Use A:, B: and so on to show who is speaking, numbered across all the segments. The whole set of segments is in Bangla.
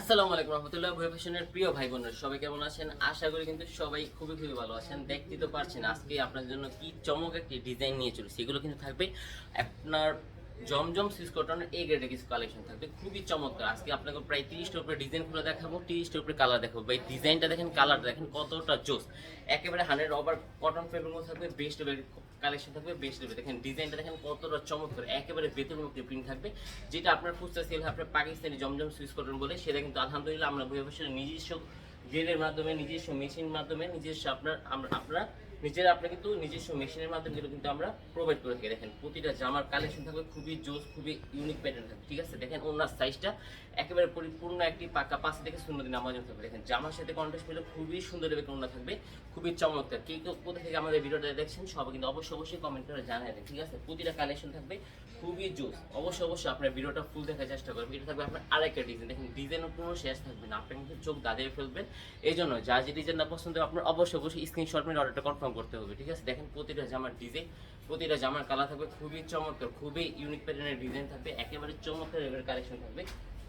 A: আসসালামু আলাইকুম রহমতুল্লাহ ভয় ফ্যাশনের প্রিয় ভাই বোনের সবাই কেমন আছেন? আশা করি কিন্তু সবাই খুবই খুবই ভালো আছেন। দেখতে তো পারছেন, আজকে আপনার জন্য কি চমক একটি ডিজাইন নিয়ে চলেছি, এগুলো কিন্তু থাকবে আপনার জমজম সিস কটনের এই গ্রেডের কিছু কালেকশন থাকবে। খুবই চমৎকার। আজকে আপনাকে প্রায় তিরিশটার উপরে ডিজাইন খুলে দেখাবো তিরিশটার উপরে কালার দেখাবো। ভাই ডিজাইনটা দেখেন কালারটা দেখেন, কতটা জোস। একেবারে হান্ড্রেড ওভার কটন ফেব্রিক থাকবে বেস্ট কালেকশন থাকবে বেস্ট লেভেল দেখেন ডিজাইনটা দেখেন, কতটা চমৎকার। একেবারে বেতনমুক্তি প্রিন্ট থাকবে, যেটা আপনার ফুচকা সেল আপনার পাকিস্তানি জমজম সুইচ কটন বলে, সেটা কিন্তু আলহামদুলিল্লাহ আমরা বসে নিজস্ব গ্রেডের মাধ্যমে, নিজস্ব মেশিন মাধ্যমে, নিজস্ব আপনার, আমরা, আপনারা নিজেরা আপনার কিন্তু নিজস্ব মেশিনের মাধ্যমে কিন্তু আমরা প্রোভাইড করে থাকি। দেখেন, প্রতিটা জামার কালেকশন থাকবে খুবই জোস, খুবই ইউনিক প্যাটার্ন থাকবে, ঠিক আছে? দেখেন ওনার সাইজটা একেবারে পরিপূর্ণ একটি পাকা পাঁচ থেকে শূন্য দিন আমার জন্য থাকবে। দেখেন, জামার সাথে কন্ট্রাস্ট পেলে খুবই সুন্দর এবার ওনা থাকবে, খুবই চমৎকার। কে কোথা থেকে আমাদের ভিডিওটা দেখছেন সবাই কিন্তু অবশ্যই অবশ্যই কমেন্ট করে জানাই দেন ঠিক আছে? প্রতিটা কালেকশন থাকবে খুবই জোস। অবশ্যই অবশ্যই আপনার ভিডিওটা ফুল দেখার চেষ্টা করবেন। এটা থাকবে আপনার আরেকটা ডিজাইন দেখেন ডিজাইনের কোনো শেষ থাকবে না। আপনি কিন্তু চোখ দাঁড়িয়ে ফেলবেন। এই জন্য যা যে ডিজাইনটা পছন্দ হবে, আপনার অবশ্যই অবশ্যই স্ক্রিনশট মেরে অর্ডারটা কনফার্ম করতে হবে, ঠিক আছে? দেখেন, প্রতিটা জামার ডিজাইন প্রতিটা জামার কালার থাকবে খুবই চমৎকার, খুবই ইউনিক প্যাটার্নের ডিজাইন থাকবে, একেবারে চমৎকার কালেকশন থাকবে।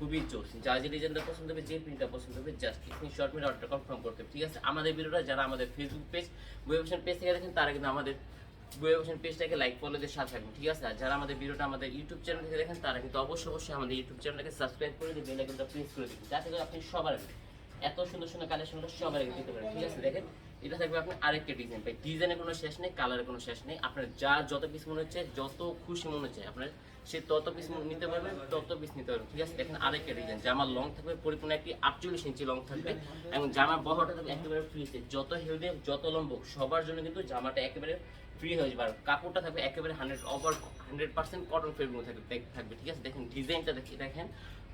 A: খুবই জোস যা যে ডিজাইনটা পছন্দ হবে, যে প্রিন্টটা পছন্দ হবে জাস্ট স্ক্রিনশট মেরে অর্ডারটা কনফার্ম করতে হবে ঠিক আছে? আমাদের ভিডিওটা, যারা আমাদের ফেসবুক পেজ ওয়েবসাইট পেজ থেকে দেখেন, তারা কিন্তু আমাদের ওয়েবসাইট পেজটাকে লাইক ফলো দিয়ে সাথে থাকবেন। ঠিক আছে? আর যারা আমাদের ভিডিওটা আমাদের ইউটিউব চ্যানেল থেকে দেখেন, তারা কিন্তু অবশ্যই অবশ্যই আমাদের ইউটিউব চ্যানেলটাকে সাবস্ক্রাইব করে দিবেন বেলাইকনটা প্রেস করে দিবেন। যাতে করে আপনি সবার এত সুন্দর সুন্দর কালেকশনগুলো সবার দিতে পারেন। ঠিক আছে? দেখেন? এটা থাকবে আপনার আরেকটা ডিজাইন ভাই ডিজাইনের কোনো শেষ নেই কালারের কোনো শেষ নেই। আপনার যা যত পিস মনে হচ্ছে, যত খুশি মনে হচ্ছে, আপনার সে তত পিস নিতে পারবেন তত পিস নিতে পারবেন ঠিক আছে? দেখেন আরেকটা ডিজাইন জামার লং থাকবে, পরিপূর্ণ একটি আটচল্লিশ ইঞ্চি লং থাকবে, এবং জামার বহরটা থাকবে একেবারে ফ্রি যত হেলদি যত লম্ব, সবার জন্য কিন্তু জামাটা একেবারে ফ্রি হয়ে যাবে। আর কাপড়টা থাকবে একেবারে hundred over hundred percent cotton fabric থাকবে থাকবে, ঠিক আছে? দেখেন ডিজাইনটা দেখি দেখেন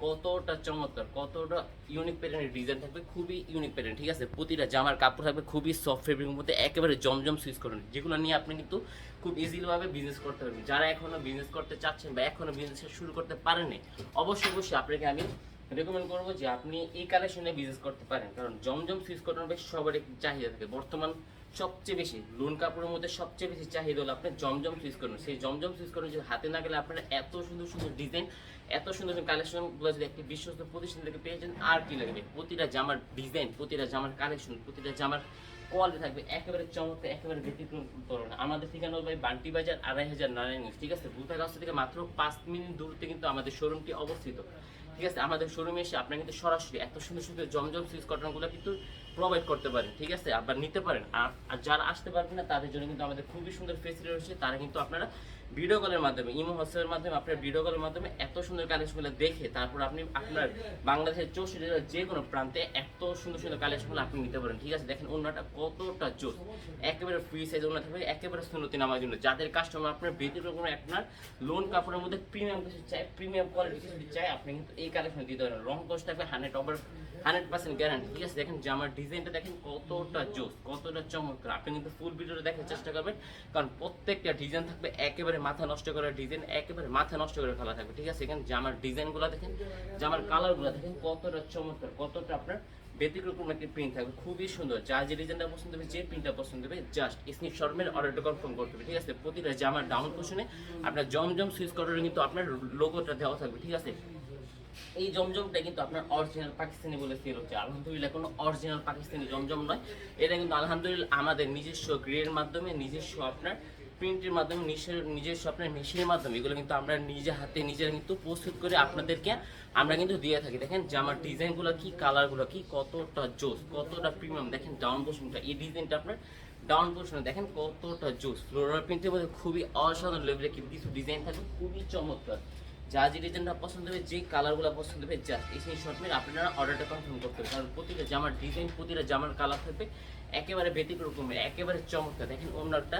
A: কতটা চমৎকার, কতটা ইউনিক প্যাটার্নের ডিজাইন থাকবে, খুবই ইউনিক প্যাটার্ন ঠিক আছে? প্রতিটা জামার কাপড় থাকবে খুবই সফট ফেব্রিকের মধ্যে, একেবারে জমজম সুইচ করুন যেগুলো নিয়ে আপনি কিন্তু খুব ইজিলিভাবে বিজনেস করতে পারবেন। যারা এখনও বিজনেস করতে চাচ্ছেন বা এখনও বিজনেস শুরু করতে পারেননি, অবশ্যই অবশ্যই আপনাকে আমি রেকমেন্ড করব যে আপনি এই কালেকশনে বিজনেস করতে পারেন। কারণ জমজম সুইচ কটন বেশ সবার চাহিদা থাকে। বর্তমান সবচেয়ে বেশি লোন কাপড়ের মধ্যে সবচেয়ে বেশি চাহিদা হলো আপনার জমজম সুইচ করুন। সেই জমজম সুইচ করুন যদি হাতে না গেলে আপনারা এত সুন্দর সুন্দর ডিজাইন এত সুন্দর সুন্দর কালেকশনগুলো যদি একটি বিশ্বস্ত প্রতিষ্ঠান থেকে পেয়ে যান, আর কি লাগবে? প্রতিটা জামার ডিজাইন প্রতিটা জামার কালেকশন প্রতিটা জামার কোয়ালিটি থাকবে একেবারে চমৎকার, একেবারে ব্যতিক্রম ধরনের। আমাদের ঠিকানা ভাই বান্টি বাজার, আড়াই হাজার নারায়ণগঞ্জ, ঠিক আছে? ভূতাগাছ থেকে মাত্র পাঁচ মিনিট দূরত্বে কিন্তু আমাদের শোরুমটি অবস্থিত। ঠিক আছে? আমাদের শোরুমে এসে আপনারা কিন্তু সরাসরি এত সুন্দর সুন্দর জমজম সুইচ কটনগুলো কিন্তু প্রোভাইড করতে পারেন, ঠিক আছে? আবার নিতে পারেন। আর যারা আসতে পারবেন না, তাদের জন্য কিন্তু আমাদের খুবই সুন্দর ফেসিলিটি রয়েছে। তারা কিন্তু আপনারা ভিডিও কলের মাধ্যমে, ইমো হোয়াটসঅ্যাপের মাধ্যমে আপনার ভিডিও কলের মাধ্যমে এত সুন্দর কালেকশনগুলো দেখে তারপর আপনি আপনার বাংলাদেশের চৌষট্টি জেলার যে কোনো প্রান্তে এত সুন্দর সুন্দর কালেকশনগুলো আপনি নিতে পারেন, ঠিক আছে? দেখেন অন্যটা কতটা জোস একেবারে ফ্রি সাইজ ওনা থাকবে, একেবারে সুন্নতি নামার জন্য। যাদের কাস্টমার আপনার ব্যতিক্রম কোনো আপনার লোন কাপড়ের মধ্যে প্রিমিয়াম কিছু চাই প্রিমিয়াম কোয়ালিটি কিছু চাই আপনি কিন্তু এই কালেকশন দিতে পারেন। রং কোচ থাকবে hundred over hundred percent guarantee ঠিক আছে, দেখেন জামার ডিজাইনটা দেখেন কতটা জোস, কতটা চমৎকার। আপনি কিন্তু ফুল ভিডিওটা দেখার চেষ্টা করবেন, কারণ প্রত্যেকটা ডিজাইন থাকবে একেবারে মাথা নষ্ট করার ডিজাইন, একেবারে মাথা নষ্ট করে ফেলা থাকবে। ঠিক আছে, এখানে জামার ডিজাইনগুলো দেখেন জামার কালারগুলো দেখেন, কতটা চমৎকার, কতটা আপনার ব্যতিক্রম একটি প্রিন্ট থাকবে। খুবই সুন্দর যা যে ডিজাইনটা পছন্দ হবে, যে প্রিন্টটা পছন্দ হবে জাস্ট স্নিপ শর্মের অর্ডারটা কনফার্ম করতে হবে। ঠিক আছে, প্রতিটা জামার ডাউন পোর্শনে আপনার জমজম সুইচ করার কিন্তু আপনার লোগোটা দেওয়া থাকবে। ঠিক আছে এই জমজমটা কিন্তু আপনার অরিজিনাল পাকিস্তানি বলে সেল হচ্ছে। আলহামদুলিল্লাহ, কোনো অরিজিনাল পাকিস্তানি জমজম নয়। এটা কিন্তু আলহামদুলিল্লাহ আমাদের নিজস্ব গ্রেডের মাধ্যমে, নিজস্ব আপনার প্রিন্টের মাধ্যমে, নিজস্ব আপনার মেশিনের মাধ্যমে, এগুলো কিন্তু আমরা নিজে হাতে নিজেরা কিন্তু প্রস্তুত করে আপনাদেরকে আমরা কিন্তু দিয়ে থাকি। দেখেন জামার ডিজাইনগুলো কি কালারগুলো কি, কতটা জোস, কতটা প্রিমিয়াম দেখেন ডাউন পোর্শনটা এই ডিজাইনটা আপনার ডাউন পোর্শনে দেখেন কতটা জোস। ফ্লোরাল প্রিন্টের মধ্যে খুবই অসাধারণ লেভেলের কিছু ডিজাইন থাকে, খুবই চমৎকার। যা যে ডিজাইনটা পছন্দ হবে, যে কালারগুলো পছন্দ হবে জাস্ট এই সেই শর্ট মেরে আপনারা অর্ডারটা কনফার্ম করতে হবে কারণ প্রতিটা জামার ডিজাইন প্রতিটা জামার কালার থাকবে একেবারে ব্যতিক্রমের একেবারে চমৎকার। দেখেন ওনারটা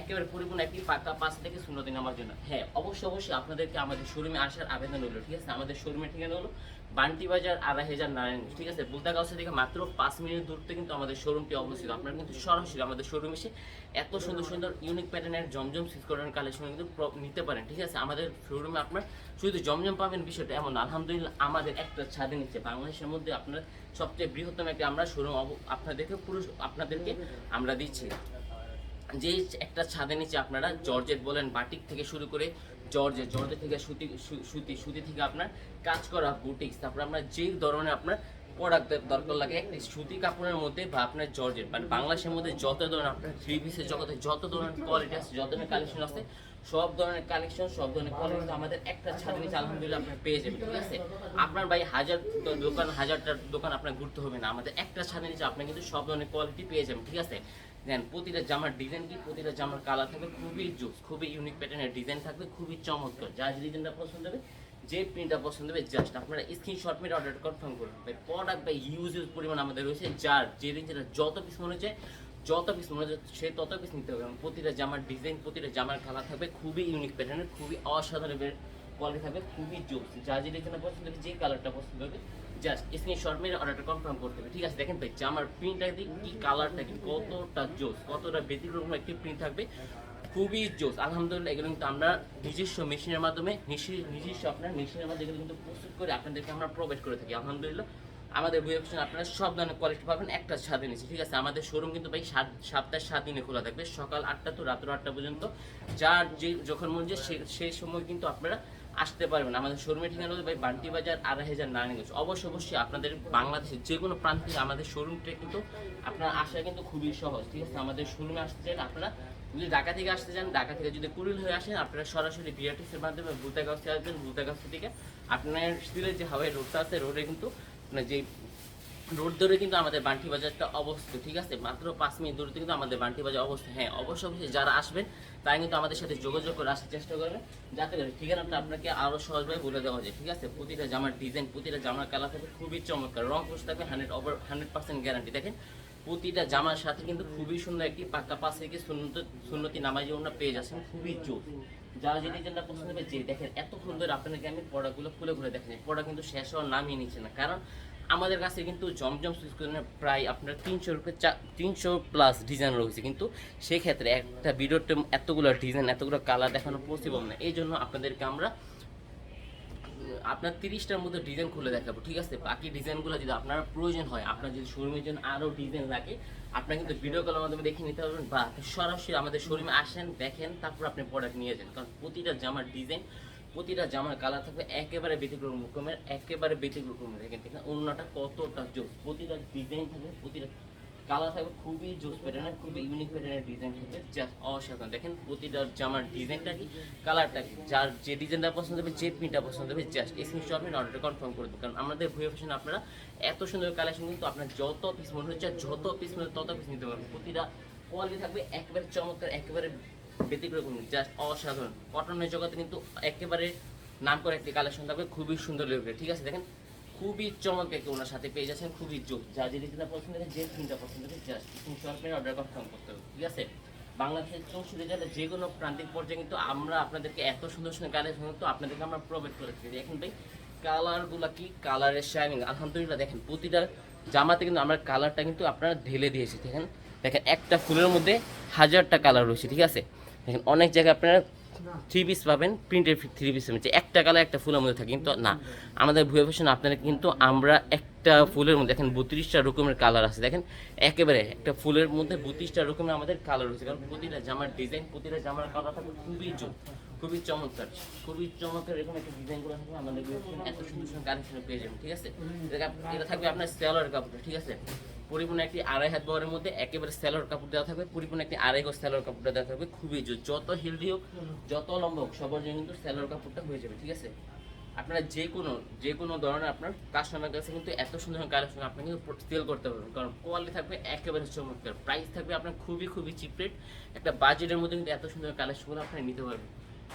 A: একেবারে পরিপূর্ণ একটি পাকা পাঁচ থেকে শূন্য দিন আমার জন্য। হ্যাঁ অবশ্যই অবশ্যই আপনাদেরকে আমাদের শোরুমে আসার আবেদন হলো ঠিক আছে? আমাদের শোরুমে ঠিকানা হলো বান্টি বাজার আড়াই হাজার নারায়ণগঞ্জ, ঠিক আছে? বুলতাগাছা থেকে মাত্র পাঁচ মিনিট দূরত্বে কিন্তু আমাদের শোরুমটি অবস্থিত। আপনারা কিন্তু সরাসরি আমাদের শোরুম এসে এত সুন্দর সুন্দর ইউনিক প্যাটার্নের জমজম সিসকরণ কালেকশন কিন্তু নিতে পারেন, ঠিক আছে? আমাদের শোরুমে আপনার শুধু জমজম পাবেন বিষয়টা এমন। আলহামদুলিল্লাহ আমাদের একটা ছাদে নিচ্ছে বাংলাদেশের মধ্যে আপনার সবচেয়ে বৃহত্তম একটা আমরা শোরুম আপনাদেরকে পুরো আপনাদেরকে আমরা দিচ্ছি। যে একটা ছাদের নিচে আপনারা জর্জেট বলেন, বাটিক থেকে শুরু করে জর্জে জর্জে থেকে সুতি সুতি সুতি থেকে আপনার কাজ করা বুটিক্স তারপর আপনার যে ধরনের আপনার প্রোডাক্ট দরকার লাগে সুতি কাপড়ের মধ্যে বা আপনার জর্জের মানে বাংলাদেশের মধ্যে যত ধরনের আপনার থ্রি পিসের জগতে যত ধরনের কোয়ালিটি আছে, যত ধরনের কালেকশন আছে, সব ধরনের কালেকশন সব ধরনের কোয়ালিটি আমাদের একটা ছাদ নিচে আলহামদুলিল্লাহ আপনি পেয়ে যাবেন, ঠিক আছে? আপনার ভাই হাজার দোকান, হাজারটা দোকান আপনার ঘুরতে হবে না, আমাদের একটা ছাদের নিচে আপনি কিন্তু সব ধরনের কোয়ালিটি পেয়ে যাবেন, ঠিক আছে? দেন প্রতিটা জামার ডিজাইন কি? প্রতিটা জামার কালার থাকবে খুবই জুস, খুবই ইউনিক প্যাটার্নের ডিজাইন থাকবে, খুবই চমৎকার। যে ডিজাইনটা পছন্দ হবে, যে প্রিন্টটা পছন্দ হবে জাস্ট আপনারা স্ক্রিনশট মেরে অর্ডার কনফার্ম করুন। ভাই প্রোডাক্ট বা ইউজ ইউজ পরিমাণ আমাদের রয়েছে, যার যে রেঞ্জের যত পিস মনে হচ্ছে, যত পিস মনে হচ্ছে, সে তত পিস নিতে হবে। প্রতিটা জামার ডিজাইন প্রতিটা জামার কালার থাকবে খুবই ইউনিক প্যাটার্নের খুবই অসাধারণ কোয়ালিটি থাকবে খুবই জোস যার যে ডিজাইনটা পছন্দ হবে, যে কালারটা পছন্দ হবে জাস্ট স্ক্রিনশট মেরে অর্ডারটা কনফার্ম করতে হবে। ঠিক আছে, দেখেন ভাই জামার প্রিন্টটা দিক কি কালারটা কি কতটা জোস, কতটা ব্যতিক্রম একটি প্রিন্ট থাকবে। খুবই জোস। আলহামদুলিল্লাহ, এগুলো কিন্তু আমরা নিজস্ব মেশিনের মাধ্যমে নিজস্ব- আপনার মেশিনের মাধ্যমে এগুলো কিন্তু প্রস্তুত করে আপনাদেরকে আমরা প্রোভাইড করে থাকি। আলহামদুলিল্লাহ, আমাদের বই অপশন আপনারা সব ধরনের কোয়ালিটি পাবেন। একটা ছাদে নিচে ঠিক আছে? আমাদের শোরুম কিন্তু ভাই সাত সপ্তাহে সাত দিনে খোলা থাকবে। সকাল আটটা তো রাত্র আটটা পর্যন্ত। যার যে যখন মন যায় সে- সেই সময় কিন্তু আপনারা আসতে পারবেন আমাদের শোরুমের ঠিকানা হলো ভাই বান্টি বাজার আড়াই হাজার নারায়ণগঞ্জ। অবশ্যই অবশ্যই আপনাদের বাংলাদেশের যে কোনো প্রান্তে আমাদের শোরুমটা কিন্তু আপনার আসা কিন্তু খুবই সহজ, ঠিক আছে? আমাদের শোরুমে আসতে চান আপনারা যদি ঢাকা থেকে আসতে চান, ঢাকা থেকে যদি কুড়িল হয়ে আসেন, আপনারা সরাসরি বিআরটিসির মাধ্যমে ভূতাগাছে আসবেন। ভূতাগাছ থেকে আপনার সিলের যে হাওয়াই রোডটা আছে রোডে কিন্তু আপনার যে রোড ধরে কিন্তু আমাদের বান্টি বাজারটা অবস্থিত, ঠিক আছে? মাত্র পাঁচ মিনিট দূরত্বে কিন্তু আমাদের বান্টি বাজার অবস্থিত হ্যাঁ অবশ্যই অবশ্যই যারা আসবেন তারা কিন্তু আমাদের সাথে যোগাযোগ করে আসার চেষ্টা করবেন যাতে করে ঠিকানাটা আপনাকে আরও সহজভাবে বলে দেওয়া যায়, ঠিক আছে? প্রতিটা জামার ডিজাইন প্রতিটা জামার কালার থাকবে খুবই চমৎকার। রং কোর্স থাকবে hundred over hundred percent guarantee দেখেন, প্রতিটা জামার সাথে কিন্তু খুবই সুন্দর একটি পাক্কা পাশ থেকে সুন্নত, সুন্নতি নামাজি ওনারা পেয়ে যাচ্ছেন, খুবই জোর যারা যে ডিজাইনটা পছন্দ হবে যে দেখেন, এত সুন্দর আপনাদেরকে আমি পড়াগুলো খুলে খুলে দেখেন পড়া কিন্তু শেষ হওয়ার নামই নিচ্ছে না। কারণ আমাদের কাছে কিন্তু জমজম সুইচকনের প্রায় আপনার তিনশো রুপে তিনশো প্লাস ডিজাইন রয়েছে। কিন্তু সেক্ষেত্রে একটা ভিডিওতে এতগুলো ডিজাইন এতগুলো কালার দেখানো পসিবল না। এই জন্য আপনাদেরকে আমরা, আপনার তিরিশটার মধ্যে ডিজাইন খুলে দেখাবো, ঠিক আছে? বাকি ডিজাইনগুলো যদি আপনার প্রয়োজন হয়, আপনার যদি শোরুমের জন্য আরও ডিজাইন লাগে, আপনার কিন্তু ভিডিও কলের মাধ্যমে দেখে নিতে পারবেন বা সরাসরি আমাদের শোরুমে আসেন, দেখেন, তারপর আপনি প্রোডাক্ট নিয়ে যান। কারণ প্রতিটা জামার ডিজাইন প্রতিটা জামার কালার থাকবে একেবারে ব্যতিক্রম রকমের, একেবারে ব্যতিক্রম দেখেন ঠিক না? অন্যটা কতটা জোস। প্রতিটা ডিজাইন থাকবে, প্রতিটা কালার থাকবে খুবই জোস প্যাটার্নের খুবই ইউনিক প্যাটার্নের ডিজাইন থাকবে। জাস্ট অসাধারণ। দেখেন প্রতিটা জামার ডিজাইনটা কি? কালারটা কি? যার যে ডিজাইনটা পছন্দ হবে, যে প্রিন্টটা পছন্দ হবে জাস্ট এই স্ক্রিনশট নিয়ে অর্ডারটা কনফার্ম করে দেবেন কারণ আমাদের ভুয়ে ফ্যাশন আপনারা এত সুন্দর কালেকশন কিন্তু আপনার যত পিস মনে হচ্ছে, যত পিস মনে তত পিস নিতে পারবেন। প্রতিটা কোয়ালিটি থাকবে একেবারে চমৎকার, একেবারে ব্যতিক্রম জাস্ট অসাধারণ। কটনের জগতে কিন্তু একেবারে নাম করে একটি কালেকশন থাকবে, খুবই সুন্দর লাগবে ঠিক আছে? দেখেন, খুবই চমৎকার একটি ওনার সাথে পেয়ে যাচ্ছেন, খুবই যোগ যা যে ডিজাইনটা পছন্দ হবে যে প্রিন্টটা পছন্দ হবে জাস্ট স্ক্রিনশট অর্ডার কনফার্ম করতে হবে, ঠিক আছে? বাংলাদেশের চৌষট্টি জেলার যে কোনো প্রান্তিক পর্যায়ে কিন্তু আমরা আপনাদেরকে এত সুন্দর সুন্দর কালেকশন তো আপনাদেরকে আমরা প্রোভাইড করে থাকি। এখন ভাই কালারগুলো কি কালারের শাইনিং আলহামদুলিল্লাহ, দেখেন, প্রতিটা জামাতে কিন্তু আমরা কালারটা কিন্তু আপনারা ঢেলে দিয়েছি দেখেন দেখেন, একটা ফুলের মধ্যে হাজারটা কালার রয়েছে, ঠিক আছে? দেখেন, অনেক জায়গায় আপনারা থ্রি পিস পাবেন প্রিন্টের থ্রি পিস হচ্ছে একটা কালার একটা ফুলের মধ্যে থাকে, কিন্তু না। আমাদের ভুয়ে ফ্যাশন আপনারা কিন্তু আমরা একটা ফুলের মধ্যে, দেখেন, বত্রিশটা রকমের কালার আছে। দেখেন, একেবারে একটা ফুলের মধ্যে বত্রিশটা রকমের আমাদের কালার রয়েছে। কারণ প্রতিটা জামার ডিজাইন প্রতিটা জামার কালার থাকবে খুবই জোর খুবই চমৎকার খুবই চমৎকার এরকম একটা ডিজাইনগুলো থাকবে আমাদের এত সুন্দর সুন্দর কালেকশনে পেয়ে যাবেন, ঠিক আছে? এটা থাকবে আপনার সেলার কাপড়, ঠিক আছে? পরিপূর্ণ একটি আড়াই হাত বহরের মধ্যে একেবারে স্যালোর কাপড় দেওয়া থাকবে। পরিপূর্ণ একটি আড়াই গজ স্যালোর কাপড়টা দেওয়া থাকবে। খুবই যত হেলদি হোক, যত লম্বা হোক, সবার জন্য কিন্তু স্যালোর কাপড়টা হয়ে যাবে, ঠিক আছে? আপনারা যে কোনো যে কোনো ধরনের আপনার কাস্টমার কাছে কিন্তু এত সুন্দর কালেকশন আপনি কিন্তু সেল করতে পারবেন কারণ কোয়ালিটি থাকবে একেবারে চমৎকার। প্রাইস থাকবে আপনার খুবই খুবই চিপ রেট একটা বাজেটের মধ্যে কিন্তু এত সুন্দর কালেকশনগুলো আপনি নিতে পারবেন।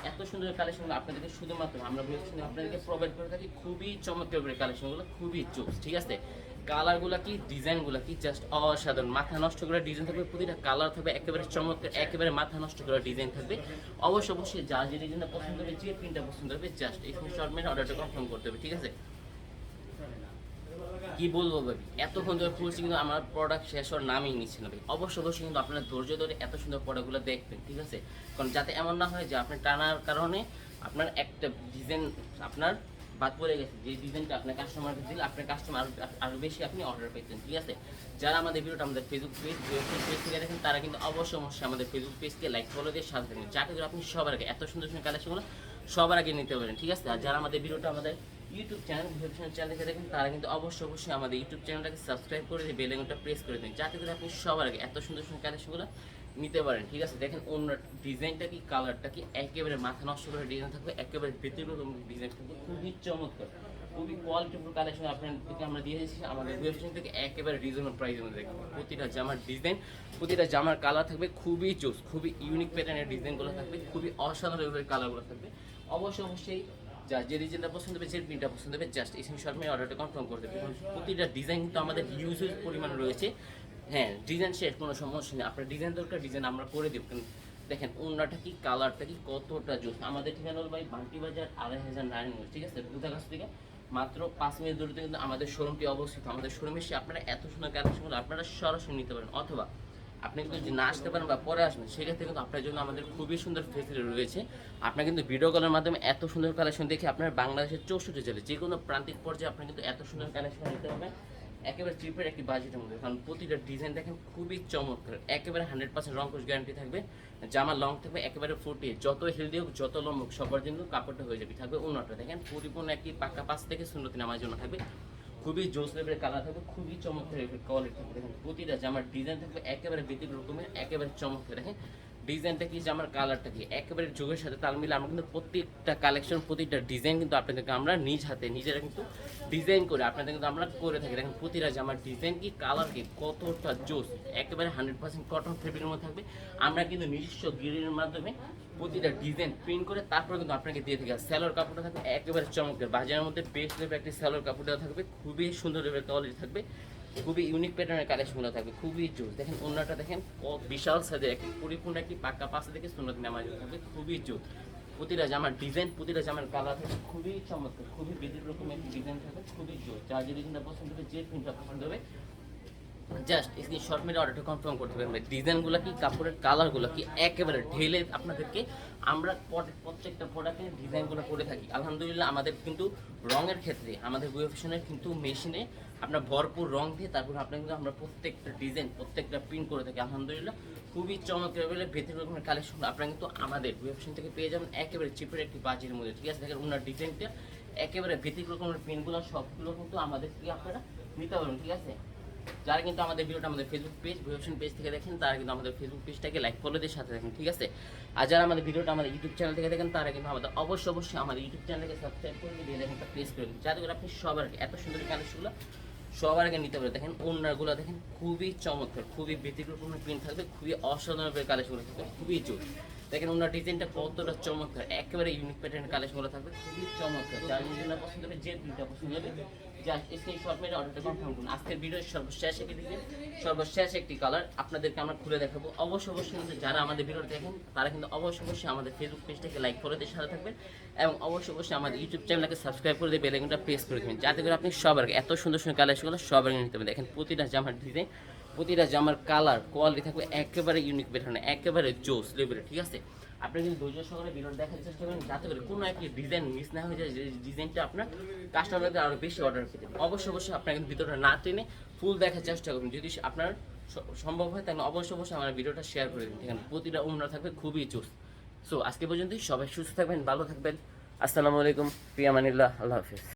A: এত সুন্দর কালেকশনগুলো আপনাদেরকে শুধুমাত্র আমরা বলছি আপনাদেরকে প্রোভাইড করে থাকি খুবই চমৎকার করে কালেকশনগুলো খুবই চোখ ঠিক আছে? কালারগুলো কি, ডিজাইনগুলো কি জাস্ট অসাধারণ। মাথা নষ্ট করা ডিজাইন থাকবে, প্রতিটা কালার থাকবে, একেবারে চমৎকার, একেবারে মাথা নষ্ট করা ডিজাইন থাকবে। অবশ্যই অবশ্যই যা যে ডিজাইনটা পছন্দ হবে, যে প্রিন্টটা পছন্দ হবে জাস্ট এই শর্ট মেনে অর্ডারটা কনফার্ম করতে হবে, ঠিক আছে? কি বলব ভাই এতক্ষণ ধরে খুলছি কিন্তু আমার প্রোডাক্ট শেষ হওয়ার নামই নিচ্ছে না ভাই। অবশ্যই অবশ্যই কিন্তু আপনার ধৈর্য ধরে এত সুন্দর প্রোডাক্টগুলো দেখবেন, ঠিক আছে? কারণ যাতে এমন না হয় যে আপনার টানার কারণে আপনার একটা ডিজাইন আপনার বাদ পড়ে গেছে, যে ডিজাইনটা আপনার কাস্টমারকে দিলে আপনার কাস্টমার আরও বেশি আপনি অর্ডার পেতেন ঠিক আছে? যারা আমাদের ভিডিওটা আমাদের ফেসবুক পেজ পেজ থেকে দেখেন, তারা কিন্তু অবশ্যই অবশ্যই আমাদের ফেসবুক পেজকে লাইক ফলো দিয়ে সাথে থাকবেন। যাতে করে আপনি সবার আগে এত সুন্দর সুন্দর কালেকশনগুলো সবার আগে নিতে পারেন, ঠিক আছে? আর যারা আমাদের ভিডিওটা আমাদের ইউটিউব চ্যানেল ভেরিফিকেশন চ্যানেল দেখে দেখেন, তারা কিন্তু অবশ্যই অবশ্যই আমাদের ইউটিউব চ্যানেলটাকে সাবস্ক্রাইব করে দিয়ে বেল প্রেস করে দিন, যাতে করে আপনি সবার আগে এত সুন্দর সুন্দর কালেকশনগুলো নিতে পারেন, ঠিক আছে? দেখেন অন্য ডিজাইনটা কি, কালারটা কি, একেবারে মাথা নষ্ট করে ডিজাইন থাকবে, একেবারে ব্যতিক্রম ডিজাইন থাকবে, খুবই চমৎকার। খুবই কোয়ালিটিফুল কালেকশন আপনাদেরকে আমরা দিয়ে দিয়েছি আমাদের ওয়েবসাইট থেকে একেবারে রিজনেবল প্রাইসের মধ্যে দেখবেন প্রতিটা জামার ডিজাইন প্রতিটা জামার কালার থাকবে, খুবই জোস খুবই ইউনিক প্যাটার্নের ডিজাইনগুলো থাকবে, খুবই অসাধারণ কালারগুলো থাকবে। অবশ্যই অবশ্যই যা যে ডিজাইনটা পছন্দ হবে, যে প্রিন্টটা পছন্দ হবে জাস্ট এসে শর্মে অর্ডারটা কনফার্ম করে কারণ প্রতিটা ডিজাইন কিন্তু আমাদের হিউজ পরিমাণে রয়েছে। হ্যাঁ ডিজাইন শেষ, কোনো সমস্যা নেই। আপনার ডিজাইন দরকার ডিজাইন আমরা করে দেবো। কিন্তু দেখেন অন্যটা কি কালারটা কি, কতটা জোস আমাদের ঠিকানা হলো ভাই বান্টি বাজার আড়াই হাজার নারায়ণ ঠিক আছে? বুধাগাছ থেকে। মাত্র পাঁচ মিনিট দূরত্বে কিন্তু আমাদের শোরুমটি অবস্থিত। আমাদের শোরুমে এসে আপনারা এত সুন্দর কালেকশনগুলো আপনারা সরাসরি নিতে পারেন। অথবা আপনি কিন্তু যদি না আসতে পারেন বা পরে আসবেন, সেক্ষেত্রে কিন্তু আপনার জন্য আমাদের খুবই সুন্দর ফেসিলিটি রয়েছে। আপনার কিন্তু ভিডিও কলের মাধ্যমে এত সুন্দর কালেকশন দেখে আপনার বাংলাদেশের চৌষট্টি জেলে যে কোনো প্রান্তিক পর্যায়ে আপনি কিন্তু এত সুন্দর কালেকশন নিতে পারবেন। একেবারে চিপের একটি বাজেটের মধ্যে। কারণ প্রতিটা ডিজাইন দেখেন খুবই চমৎকার। একেবারে হান্ড্রেড পার্সেন্ট রঙ্কশ গ্যারান্টি থাকবে। জামা লং থাকবে, একেবারে ফুটিয়ে যত হেলদি হোক, যত লম্ব হোক, সবার জন্য কাপড়টা হয়ে যাবে। থাকবে উন্নত দেখেন পরিপূর্ণ একটি পাক্কা পাঁচ থেকে শূন্যতিন আমার জন্য থাকবে। খুবই জোস লেভেলের কালার থাকবে, খুবই চমৎকার কোয়ালিটি থাকবে। দেখেন প্রতিটা জামার ডিজাইন থাকবে একেবারে ব্যতিক রকমের একেবারে চমৎকার। দেখেন ডিজাইনটা কি, যে আমার কালারটা কি, একেবারে যুগের সাথে তাল মিলে আমরা কিন্তু প্রত্যেকটা কালেকশন প্রতিটা ডিজাইন কিন্তু আপনাদেরকে আমরা নিজ হাতে, নিজেরা কিন্তু ডিজাইন করে আপনাদের কিন্তু আমরা করে থাকি। দেখেন প্রতিটা জামার ডিজাইন কি কালার কি, কতটা জোস, একেবারে হান্ড্রেড পার্সেন্ট কটন ফেব্রিকের মধ্যে থাকবে। আমরা কিন্তু নিজস্ব গিরির মাধ্যমে প্রতিটা ডিজাইন প্রিন্ট করে তারপরে কিন্তু আপনাকে দিয়ে থাকি। স্যালোর কাপড়টা থাকবে একেবারে চমৎকার। বাজারের মধ্যে বেস্ট লেভেল একটি স্যালোর কাপড়টা থাকবে, খুবই সুন্দর লেভেল কোয়ালিটি থাকবে। খুবই ইউনিক প্যাটার্নের কালেকশনগুলো থাকবে, খুবই জোস দেখেন অন্যটা দেখেন বিশাল সাইজের একটি পরিপূর্ণ একটি পাক্কা পাশে দেখে সুন্দর নামাজ থাকবে, খুবই জোস প্রতিটা জামার ডিজাইন প্রতিটা জামার কালার থাকে খুবই চমৎকার, খুবই বিভিন্ন রকমের ডিজাইন থাকে খুবই জোর যার যে ডিজাইনটা পছন্দ হবে, যে প্রিন্টটা পছন্দ হবে জাস্ট স্ক্রিন শর্ট মেরে অর্ডারটা কনফার্ম করতে পারবেন ডিজাইনগুলো কি, কাপড়ের কালারগুলো কি, একেবারে ঢেলে আপনাদেরকে আমরা প্রত্যেকটা প্রোডাক্টের ডিজাইনগুলো করে থাকি। আলহামদুলিল্লাহ আমাদের কিন্তু রঙের ক্ষেত্রে, আমাদের বুয়েফিশনের কিন্তু মেশিনে আপনার ভরপুর রং দিয়ে তারপর আপনার কিন্তু আমরা প্রত্যেকটা ডিজাইন প্রত্যেকটা প্রিন্ট করে থাকি। আলহামদুলিল্লাহ, খুবই চমৎকার বলে ভেতর রকমের কালেকশন আপনারা কিন্তু আমাদের বুয়েফিশন থেকে পেয়ে যাবেন। একেবারে চিপের একটি বাজির মধ্যে, ঠিক আছে? দেখেন ওনার ডিজাইনটা একেবারে ভেতিক রকমের প্রিন্টগুলো সবগুলো কিন্তু আমাদের থেকে আপনারা নিতে পারবেন, ঠিক আছে? যারা কিন্তু আমাদের ভিডিওটা আমাদের ফেসবুক পেজ ভিডিওশন পেজ থেকে দেখেন, তারা কিন্তু আমাদের ফেসবুক পেজটাকে লাইক ফলো দিয়ে সাথে দেখেন ঠিক আছে? আর যারা আমাদের ভিডিওটা আমাদের ইউটিউব চ্যানেল থেকে দেখেন, তারা কিন্তু আমাদের অবশ্যই অবশ্যই আমাদের ইউটিউব চ্যানেলকে সাবস্ক্রাইব করে দিয়ে দেখেন প্রেস করে দিন। যাতে করে আপনি সবার এত সুন্দর কালেকশনগুলো সবার আগে নিতে পারে দেখেন ওনারগুলো দেখেন, খুবই চমৎকার, খুবই ব্যতিক্রমের প্রিন্ট থাকবে, খুবই অসাধারণ কালেকশন থাকবে, খুবই জোর। দেখেন ওনার ডিজাইনটা কতটা চমৎকার। একেবারে ইউনিক প্যাটার্নের কালেকশনগুলো থাকবে, খুবই চমৎকার। যার ডিজাইনটা পছন্দ হবে, যে প্রিন্টটা পছন্দ হবে জাস্ট মেরে অর্ডারটা কনফার্ম করুন। আজকের ভিডিওর সর্বশেষ একটি সর্বশেষ একটি কালার আপনাদেরকে আমরা খুলে দেখাবো। অবশ্যই অবশ্যই যারা আমাদের ভিডিওটা দেখেন, তারা কিন্তু অবশ্যই অবশ্যই আমাদের ফেসবুক পেজটাকে লাইক করে দিয়ে সাথে থাকবেন এবং অবশ্যই অবশ্যই আমাদের ইউটিউব চ্যানেলকে সাবস্ক্রাইব করে দিয়ে বেলাইকনটা প্রেস করে দেবেন। যাতে করে আপনি সবার এত সুন্দর সুন্দর কালারগুলো সবার নিতে পারেন। দেখেন প্রতিটা জামার ডিজাইন প্রতিটা জামার কালার কোয়ালিটি থাকবে একেবারে ইউনিক বেটার একেবারে জোস লেভেলের ঠিক আছে? আপনি কিন্তু ধৈর্য সহকারে ভিডিওটা দেখার চেষ্টা করেন, যাতে করে কোনো একটি ডিজাইন মিস না হয়ে যায়, যে ডিজাইনটা আপনার কাস্টমারদের আরও বেশি অর্ডার পেতে অবশ্যই অবশ্যই আপনার কিন্তু না টেনে ফুল দেখার চেষ্টা করুন যদি আপনার সম্ভব হয়, তাহলে অবশ্যই অবশ্যই আমার ভিডিওটা শেয়ার করে দিন আছে প্রতিটা উমরা থাকবে খুবই জোস। সো আজকে পর্যন্তই, সবাই সুস্থ থাকবেন, ভালো থাকবেন। আসসালামু আলাইকুম প্রিয়ামানিল্লাহ আল্লাহ হাফিজ।